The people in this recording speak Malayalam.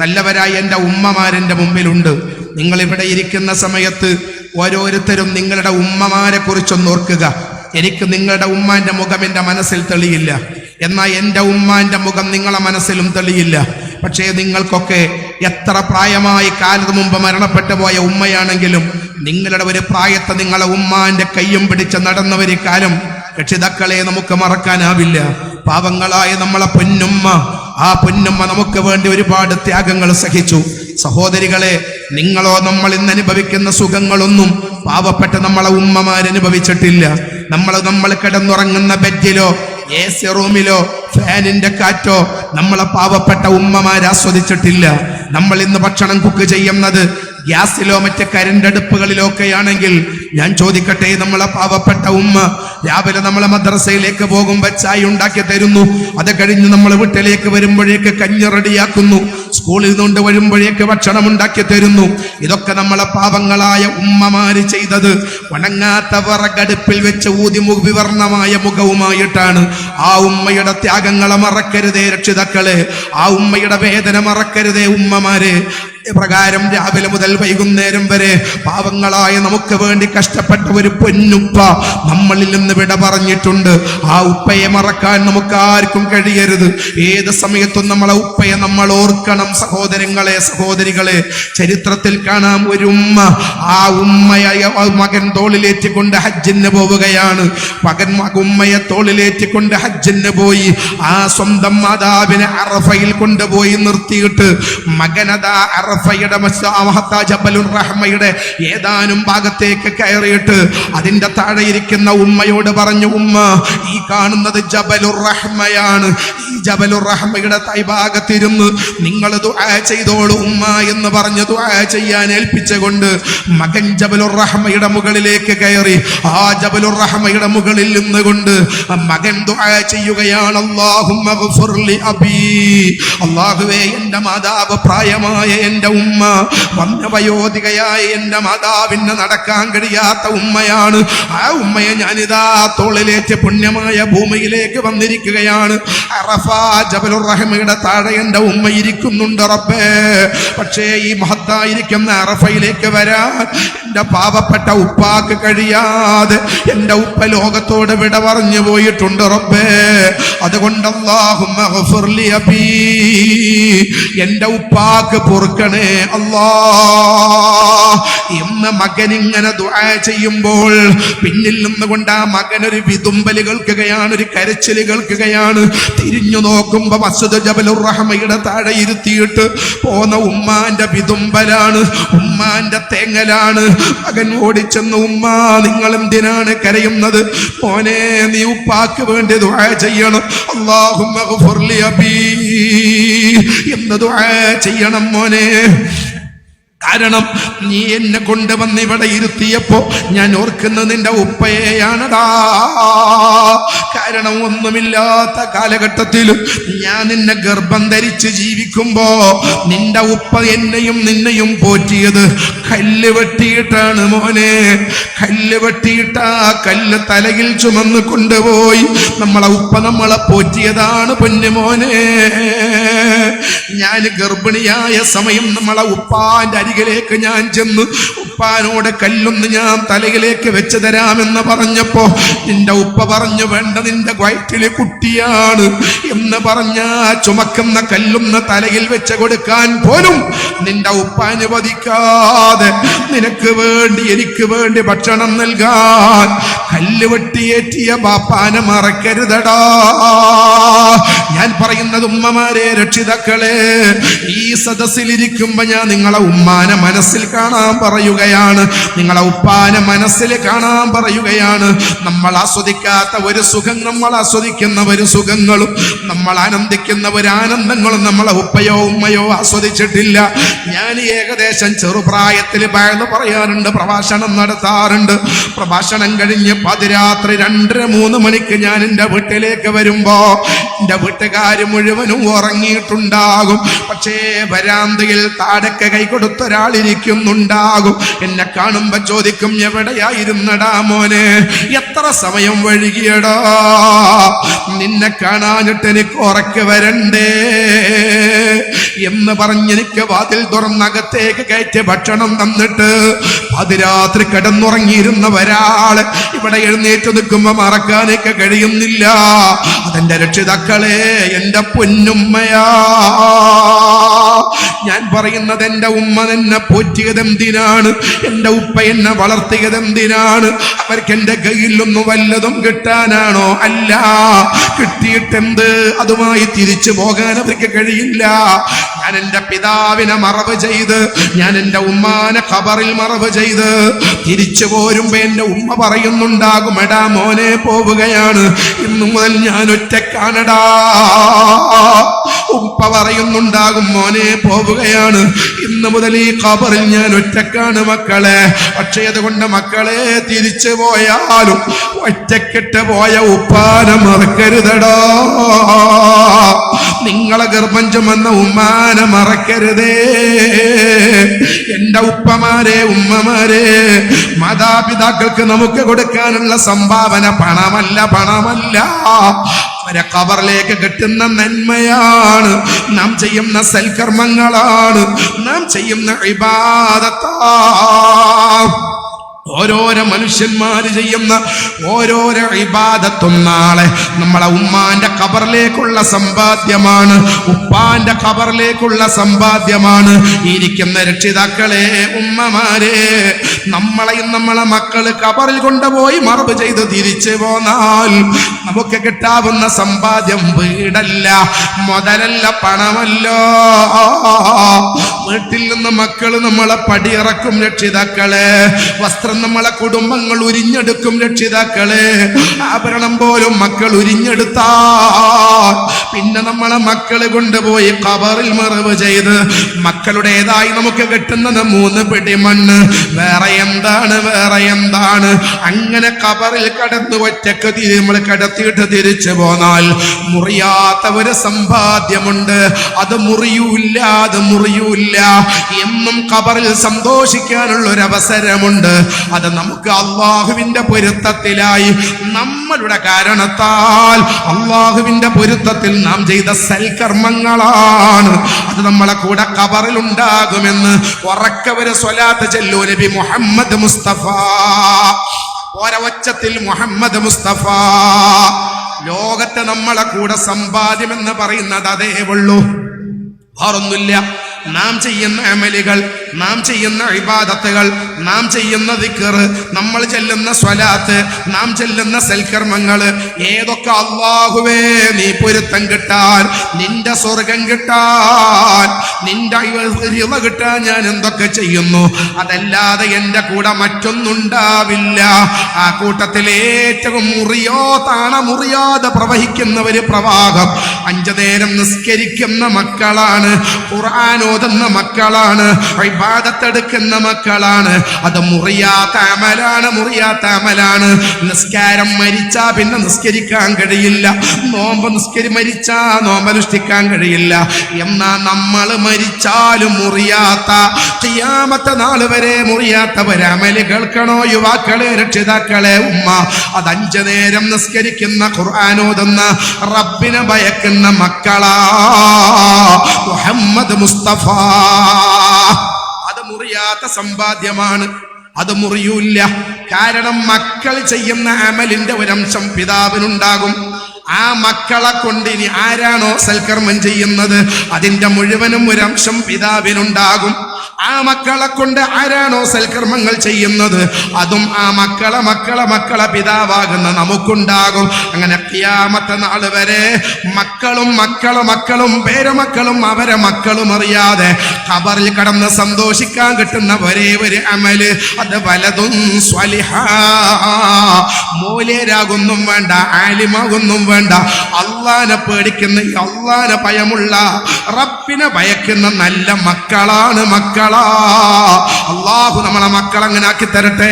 നല്ലവരായ എന്റെ ഉമ്മമാരെന്റെ മുമ്പിലുണ്ട്. നിങ്ങൾ ഇവിടെ ഇരിക്കുന്ന സമയത്ത് ഓരോരുത്തരും നിങ്ങളുടെ ഉമ്മമാരെ കുറിച്ചൊന്ന് ഓർക്കുക. എനിക്ക് നിങ്ങളുടെ ഉമ്മാന്റെ മുഖം എന്റെ മനസ്സിൽ തെളിയില്ല. എന്നാൽ എന്റെ ഉമ്മാന്റെ മുഖം നിങ്ങളെ മനസ്സിലും തെളിയില്ല. പക്ഷേ നിങ്ങൾക്കൊക്കെ എത്ര പ്രായമായി കാലത്ത് മുമ്പ് മരണപ്പെട്ടു പോയ ഉമ്മയാണെങ്കിലും നിങ്ങളുടെ ഒരു പ്രായത്തെ നിങ്ങളെ ഉമ്മാന്റെ കയ്യും പിടിച്ച് നടന്നവര് കാലം രക്ഷിതാക്കളെ നമുക്ക് മറക്കാനാവില്ല. പാവങ്ങളായ നമ്മളെ പൊന്നുമ്മ ആ പൊന്നമ്മ നമുക്ക് വേണ്ടി ഒരുപാട് ത്യാഗങ്ങൾ സഹിച്ചു. സഹോദരികളെ നിങ്ങളോ നമ്മൾ ഇന്ന് അനുഭവിക്കുന്ന സുഖങ്ങളൊന്നും പാവപ്പെട്ട നമ്മളെ ഉമ്മമാരനുഭവിച്ചിട്ടില്ല നമ്മൾ നമ്മൾ കിടന്നുറങ്ങുന്ന ബെഡിലോ എ സി റൂമിലോ ഫാനിന്റെ കാറ്റോ നമ്മളെ പാവപ്പെട്ട ഉമ്മമാർ ആസ്വദിച്ചിട്ടില്ല. നമ്മൾ ഇന്ന് ഭക്ഷണം കുക്ക് ചെയ്യുന്നത് ഗ്യാസിലോ മറ്റ് കരണ്ടടുപ്പുകളിലോ ഒക്കെ ആണെങ്കിൽ ഞാൻ ചോദിക്കട്ടെ നമ്മളെ പാവപ്പെട്ട ഉമ്മ രാവിലെ നമ്മളെ മദ്രസയിലേക്ക് പോകുമ്പോൾ ചായ ഉണ്ടാക്കി തരുന്നു. അത് കഴിഞ്ഞ് നമ്മൾ വീട്ടിലേക്ക് വരുമ്പോഴേക്ക് കഞ്ഞി റെഡിയാക്കുന്നു. സ്കൂളിൽ നിന്നുകൊണ്ട് വരുമ്പോഴേക്ക് ഭക്ഷണം ഉണ്ടാക്കി തരുന്നു. ഇതൊക്കെ നമ്മളെ പാവങ്ങളായ ഉമ്മമാര് ചെയ്തത്. വണങ്ങാത്ത വിറകടുപ്പിൽ വെച്ച് ഊതി വിവർണമായ മുഖവുമായിട്ടാണ്. ആ ഉമ്മയുടെ ത്യാഗങ്ങളെ മറക്കരുതേ രക്ഷിതാക്കളെ. ആ ഉമ്മയുടെ വേദന മറക്കരുതേ ഉമ്മമാരെ. പ്രകാരം രാവിലെ മുതൽ വൈകുന്നേരം വരെ പാവങ്ങളായ നമുക്ക് വേണ്ടി കഷ്ടപ്പെട്ട ഒരു പൊന്നുപ്പ നമ്മളിൽ നിന്ന് വിട പറഞ്ഞിട്ടുണ്ട്. ആ ഉപ്പയെ മറക്കാൻ നമുക്ക് ആർക്കും കഴിയരുത്. ഏത് സമയത്തും നമ്മളെ ഉപ്പയെ നമ്മൾ ഓർക്കണം സഹോദരങ്ങളെ സഹോദരികളെ. ചരിത്രത്തിൽ കാണാം ഒരു ഉമ്മ ആ ഉമ്മയായ മകൻ തോളിലേറ്റിക്കൊണ്ട് ഹജ്ജിന് പോവുകയാണ്. മകൻ മക- ഉമ്മയെ തോളിലേറ്റിക്കൊണ്ട് ഹജ്ജിന് പോയി. ആ സ്വന്തം മാതാവിനെ അറഫയിൽ കൊണ്ടുപോയി നിർത്തിയിട്ട് മകനതാ അറഫയുടെ റഹ്മയുടെ ഏതാനും ഭാഗത്തേക്ക് കയറിയിട്ട് അതിന്റെ താഴെ ഇരിക്കുന്ന ഉമ്മയോട് പറഞ്ഞു ഉമ്മ ഈ കാണുന്നത് ജബലുർ റഹ്മയാണ്. ജബലുർ റഹ്മയുടെ തൈഭാഗത്തിരുന്ന് നിങ്ങൾ ദുആ ചെയ്തോളൂ ഉമ്മ എന്ന് പറഞ്ഞ് ദുആ ചെയ്യാൻ ഏൽപ്പിച്ചുകൊണ്ട് മകൻ ജബലുർ റഹ്മയുടെ മുകളിലേക്ക് കയറി. ആ ജബലുർ റഹ്മയുടെ മുകളിൽ നിന്നുകൊണ്ട് മകൻ ദുആ ചെയ്യുകയാണ്. അല്ലാഹുമ്മ ഗ്ഫിർ ലി അല്ലാഹുവേ എന്റെ മാതാവ് പ്രായമായ എന്റെ ഉമ്മ വന്യവയോധികയായ എന്റെ മാതാവിന് നടക്കാൻ കഴിയാത്ത ഉമ്മയാണ്. ആ ഉമ്മയെ ഞാനിതാ തോളിലേറ്റ് പുണ്യമായ ഭൂമിയിലേക്ക് വന്നിരിക്കുകയാണ്. അറഫ ജബലുർ റഹ്മയുടെ താഴെ എന്റെ ഉമ്മ ഇരിക്കുന്നുണ്ട് റബ്ബേ. പക്ഷേ ഈ മഹത്തായിരിക്കുന്ന അറഫയിലേക്ക് വരാൻ എന്റെ പാവപ്പെട്ട ഉപ്പാക്ക് കഴിയാതെ എന്റെ ഉപ്പ ലോകത്തോട് വിട പറഞ്ഞു പോയിട്ടുണ്ട് റബ്ബേ. അതുകൊണ്ട് അബീ. എന്റെ ഉപ്പാക്ക് പൊറുക്കണേ അല്ലാ. ഇന്ന് മകൻ ഇങ്ങനെ ദുആ ചെയ്യുമ്പോൾ പിന്നിൽ നിന്നുകൊണ്ട് ആ മകൻ ഒരു വിതുമ്പൽ കേൾക്കുകയാണ് ഒരു കരച്ചിൽ കേൾക്കുകയാണ് തിരിഞ്ഞു നോക്കുമ്പോ മസ്ജിദ് ജബലുർ റഹ്മയുടെ താഴെ ഇരുത്തിയിട്ട് പോന്ന ഉമ്മാന്റെ വിതുമ്പലാണ് ഉമ്മാന്റെ തേങ്ങലാണ്. മകൻ ഓടിച്ചെന്ന് ഉമ്മ നിങ്ങൾ എന്തിനാണ് കരയുന്നത്? മോനെ നീ ഉപ്പാക്ക് വേണ്ടി ദുആ ചെയ്യണം. അബീ. എന്ന് ദുആ ചെയ്യണം മോനെ. കാരണം നീ എന്നെ കൊണ്ടുവന്ന് ഇവിടെ ഇരുത്തിയപ്പോ ഞാൻ ഓർക്കുന്നത് നിന്റെ ഉപ്പയെയാണടാ. കാരണം ഒന്നുമില്ലാത്ത കാലഘട്ടത്തിൽ ഞാൻ നിന്നെ ഗർഭം ധരിച്ച് ജീവിക്കുമ്പോ നിന്റെ ഉപ്പ എന്നെയും നിന്നെയും പോറ്റിയത് കല്ല് വെട്ടിയിട്ടാണ് മോനെ. കല്ല് വെട്ടിയിട്ട് ആ കല്ല് തലയിൽ ചുമന്ന് കൊണ്ടുപോയി നമ്മളെ ഉപ്പ നമ്മളെ പോറ്റിയതാണ് പൊന്നു മോനെ. ഞാൻ ഗർഭിണിയായ സമയം നമ്മളെ ഉപ്പാന്റെ അരികിലേക്ക് ഞാൻ ചെന്ന്. ഉപ്പാനോടെ കല്ലൊന്ന് ഞാൻ തലയിലേക്ക് വെച്ച് തരാമെന്ന് പറഞ്ഞപ്പോ നിന്റെ ഉപ്പ പറഞ്ഞു വേണ്ട നിന്റെ വയറ്റിലെ കുട്ടിയാണ് എന്ന് പറഞ്ഞ ചുമക്കുന്ന കല്ലൊന്ന് തലയിൽ വെച്ച് കൊടുക്കാൻ പോലും നിന്റെ ഉപ്പ അനുവദിക്കാതെ നിനക്ക് വേണ്ടി എനിക്ക് വേണ്ടി ഭക്ഷണം നൽകാൻ കല്ല് വെട്ടിയേറ്റിയ ബാപ്പാനെ മറക്കരുതടാ. ഞാൻ പറയുന്നത് ഉമ്മമാരെ രക്ഷിതാക്കളെ ഈ സദസ്സിലിരിക്കുമ്പോ ഞാൻ നിങ്ങളെ ഉമ്മാനെ മനസ്സിൽ കാണാൻ പറയുകയാണ്. നിങ്ങളെ ഉപ്പാനെ മനസ്സിൽ കാണാൻ പറയുകയാണ്. നമ്മൾ ആസ്വദിക്കാത്ത ഒരു സുഖം നമ്മൾ ആസ്വദിക്കുന്ന ഒരു സുഖങ്ങളും നമ്മൾ ആനന്ദിക്കുന്ന ഒരു ആനന്ദങ്ങളും നമ്മളെ ഉപ്പയോ ഉമ്മയോ ആസ്വദിച്ചിട്ടില്ല. ഞാൻ ഏകദേശം ചെറുപ്രായത്തിൽ ഭയന്ന് പറയാറുണ്ട് പ്രഭാഷണം നടത്താറുണ്ട്. പ്രഭാഷണം കഴിഞ്ഞ് പതിരാത്രി രണ്ടര മൂന്ന് മണിക്ക് ഞാൻ എന്റെ വീട്ടിലേക്ക് വരുമ്പോ എന്റെ വീട്ടുകാർ മുഴുവനും ഉറങ്ങിയിട്ടുണ്ടാകും. പക്ഷേ വരാന്തയിൽ താടക്ക കൈ കൊടുത്ത് ഒരാളിരിക്കുന്നുണ്ടാകും. എന്നെ കാണുമ്പോ ചോദിക്കും എവിടെയായിരുന്നടാ മോനെ? എത്ര സമയം വഴുകിയടോ നിന്നെ കാണാനിട്ട് എനിക്ക് ഉറക്കെ വരണ്ടേ? എന്ന് പറഞ്ഞെനിക്ക് വാതിൽ തുറന്നകത്തേക്ക് കയറ്റി ഭക്ഷണം തന്നിട്ട് അതിരാത്രി കിടന്നുറങ്ങിയിരുന്ന ഒരാൾ ഇവിടെ എഴുന്നേറ്റ് നിൽക്കുമ്പോ മറക്കാനൊക്കെ കഴിയുന്നില്ല. അതെന്റെ രക്ഷിതാക്കളെ എന്റെ പൊന്നുമ്മയാ. ഞാൻ പറയുന്നത് എന്റെ ഉമ്മ എന്നെ പോറ്റിയത് എന്തിനാണ് എന്റെ ഉപ്പ എന്നെ വളർത്തിയത് എന്തിനാണ് അവർക്ക് എന്റെ കയ്യിലൊന്നും വല്ലതും കിട്ടാനാണോ? അല്ല. കിട്ടിയിട്ടെന്ത്? അതുമായി തിരിച്ചു പോകാൻ അവർക്ക് കഴിയില്ല. ഞാൻ എന്റെ പിതാവിനെ മറവ് ചെയ്ത് ഞാൻ എന്റെ ഉമ്മാനെ ഖബറിൽ മറവ് ചെയ്ത് തിരിച്ചു പോരുമ്പോ എന്റെ ഉമ്മ പറയുന്നുണ്ടാകും എടാ മോനെ പോവുകയാണ്. ഇന്നു മുതൽ ഞാൻ ഒറ്റക്കാണടാ ഉപ്പ പറയുന്നുണ്ടാകും മോനെ പോവുകയാണ്. ഇന്ന് മുതൽ ഈ കബറിൽ ഞാൻ ഒറ്റക്കാണ് മക്കളെ. പക്ഷേ അതുകൊണ്ട് മക്കളെ തിരിച്ചു പോയാലും ഒറ്റക്കെട്ട് പോയ ഉപ്പാനെ മറക്കരുതടോ. നിങ്ങളെ ഗർഭം ചുമന്ന ഉമ്മാനെ മറക്കരുതേ. എന്റെ ഉപ്പമാരെ ഉമ്മമാരെ മാതാപിതാക്കൾക്ക് നമുക്ക് കൊടുക്കാനുള്ള സംഭാവന പണമല്ല പണമല്ല. അവരെ കബറിലേക്ക് കിട്ടുന്ന നന്മയാണ്. നാം ചെയ്യുന്ന സൽക്കർമ്മങ്ങളാണ്. നാം ചെയ്യുന്ന ഇബാദത്താ. ഓരോരോ മനുഷ്യന്മാര് ചെയ്യുന്ന ഓരോരോ ഇബാദത്തും നാളെ നമ്മളെ ഉമ്മാന്റെ കബറിലേക്കുള്ള സമ്പാദ്യമാണ് ഉപ്പാന്റെ കബറിലേക്കുള്ള സമ്പാദ്യമാണ്. ഇരിക്കുന്ന രക്ഷിതാക്കളെ ഉമ്മമാരെ നമ്മളെയും നമ്മളെ മക്കൾ കബറിൽ കൊണ്ടുപോയി മറവ് ചെയ്ത് തിരിച്ചു പോന്നാൽ നമുക്ക് കിട്ടാവുന്ന സമ്പാദ്യം വീടല്ല മുതലല്ല പണമല്ലോ. വീട്ടിൽ നിന്ന് മക്കൾ നമ്മളെ പടിയിറക്കും രക്ഷിതാക്കളെ. വസ്ത്രം നമ്മളെ കുടുംബങ്ങൾ ഉരിഞ്ഞെടുക്കും രക്ഷിതാക്കളെ. ആഭരണം പോലും മക്കൾ ഉരിഞ്ഞെടുത്താ പിന്നെ നമ്മളെ മക്കൾ കൊണ്ടുപോയി കബറിൽ മറവ് ചെയ്ത് മക്കളുടേതായി നമുക്ക് കിട്ടുന്നത് മൂന്ന് പിടി മണ്ണ്. വേറെ എന്താണ്? വേറെ എന്താണ്? അങ്ങനെ കബറിൽ കടന്നു ഒറ്റയ്ക്ക് നമ്മൾ കടത്തിയിട്ട് തിരിച്ചു പോന്നാൽ മുറിയാത്ത ഒരു സമ്പാദ്യമുണ്ട്. അത് മുറിയൂല്ല അത് മുറിയൂല്ല. എന്നും കബറിൽ സന്തോഷിക്കാനുള്ള ഒരു അവസരമുണ്ട് അത് നമുക്ക് അള്ളാഹുവിന്റെ പൊരുത്തത്തിലായി നമ്മളുടെ കാരണത്താൽ അള്ളാഹുവിന്റെ പൊരുത്തത്തിൽ നാം ചെയ്ത സൽക്കർമ്മങ്ങളാണ്. അത് നമ്മളെ കൂടെ കബറിൽ ഉണ്ടാകുമെന്ന് ഉറക്കവര് സ്വലാത്ത് ചെല്ലു നബി മുഹമ്മദ് മുസ്തഫ. ഒരവച്ചത്തിൽ മുഹമ്മദ് മുസ്തഫ. ലോകത്തെ നമ്മളെ കൂടെ സമ്പാദ്യം എന്ന് പറയുന്നത് അതേ ഉള്ളൂ വേറൊന്നുമില്ല. നാം ചെയ്യുന്ന അമലുകൾ നാം ചെയ്യുന്ന ഇബാദത്തുകൾ നാം ചെയ്യുന്ന ദിക്കറ് നമ്മൾ ചെല്ലുന്ന സ്വലാത്ത് നാം ചെല്ലുന്ന സൽക്കർമ്മങ്ങൾ ഏതൊക്കെ അള്ളാഹുവേ നീ പൊരുത്തം കിട്ടാൻ നിന്റെ സ്വർഗം കിട്ടാൻ നിന്റെ ഇവ കിട്ടാൻ ഞാൻ എന്തൊക്കെ ചെയ്യുന്നു? അതല്ലാതെ എന്റെ കൂടെ മറ്റൊന്നുണ്ടാവില്ല. ആ കൂട്ടത്തിൽ ഏറ്റവും മുറിയോ താണ മുറിയാതെ പ്രവഹിക്കുന്നവര് പ്രവാഹം. അഞ്ചു നേരം നിസ്കരിക്കുന്ന മക്കളാണ് ഖുർആൻ ഓതുന്ന മക്കളാണ് ഇബാദത്തെടുക്കുന്ന മക്കളാണ്. അത് മുറിയാത്ത അമലാണ് മുറിയാത്ത അമലാണ്. നിസ്കാരം മരിച്ചാ പിന്നെ നിസ്കരിക്കാൻ കഴിയില്ല. നോമ്പ് നിസ്കരി മരിച്ചാ നോമ്പനുഷ്ഠിക്കാൻ കഴിയില്ല. എന്നാ നമ്മൾ മരിച്ചാലും മുറിയാത്ത ചെയ്യാമത്തെ നാൾ വരെ മുറിയാത്ത ഒരമൽ കേൾക്കണോ യുവാക്കളെ രക്ഷിതാക്കളെ ഉമ്മ? അത് അഞ്ചു നേരം നിസ്കരിക്കുന്ന ഖുർആാനോതുന്ന റബ്ബിനെ ഭയക്കുന്ന മക്കളാ. മുഹമ്മദ് മുസ്തഫ. മുറിയാത്ത സമ്പാദ്യമാണ്. അത് മുറിയൂല്ല. കാരണം മക്കൾ ചെയ്യുന്ന അമലിന്റെ ഒരംശം പിതാവിനുണ്ടാകും. ആ മക്കളെ കൊണ്ട് ഇനി ആരാണോ സൽക്കർമ്മം ചെയ്യുന്നത്? അതിന്റെ മുഴുവനും ഒരംശം പിതാവിനുണ്ടാകും. ആ മക്കളെ കൊണ്ട് ആരാണോ സൽക്കർമ്മങ്ങൾ ചെയ്യുന്നത്? അതും ആ മക്കളെ മക്കളെ മക്കളെ പിതാവാകുന്ന നമുക്കുണ്ടാകും. അങ്ങനെ ക്യാമത്തെ നാൾ വരെ മക്കളും മക്കളെ മക്കളും പേരമക്കളും അവരെ മക്കളും അറിയാതെ ഖബറിൽ കടന്ന് സന്തോഷിക്കാൻ കിട്ടുന്ന ഒരേ ഒരു അമൽ അത് വലതും മൂലേരാകുന്നും വേണ്ട ആലിമാകുന്നും വേണ്ട. അള്ളാനെ പേടിക്കുന്ന അള്ളാനെ ഭയമുള്ള റബ്ബിനെ ഭയക്കുന്ന നല്ല മക്കളാണ് മക്കളാ. അള്ളാഹു നമ്മളെ മക്കളങ്ങനെ ആക്കി തരട്ടെ.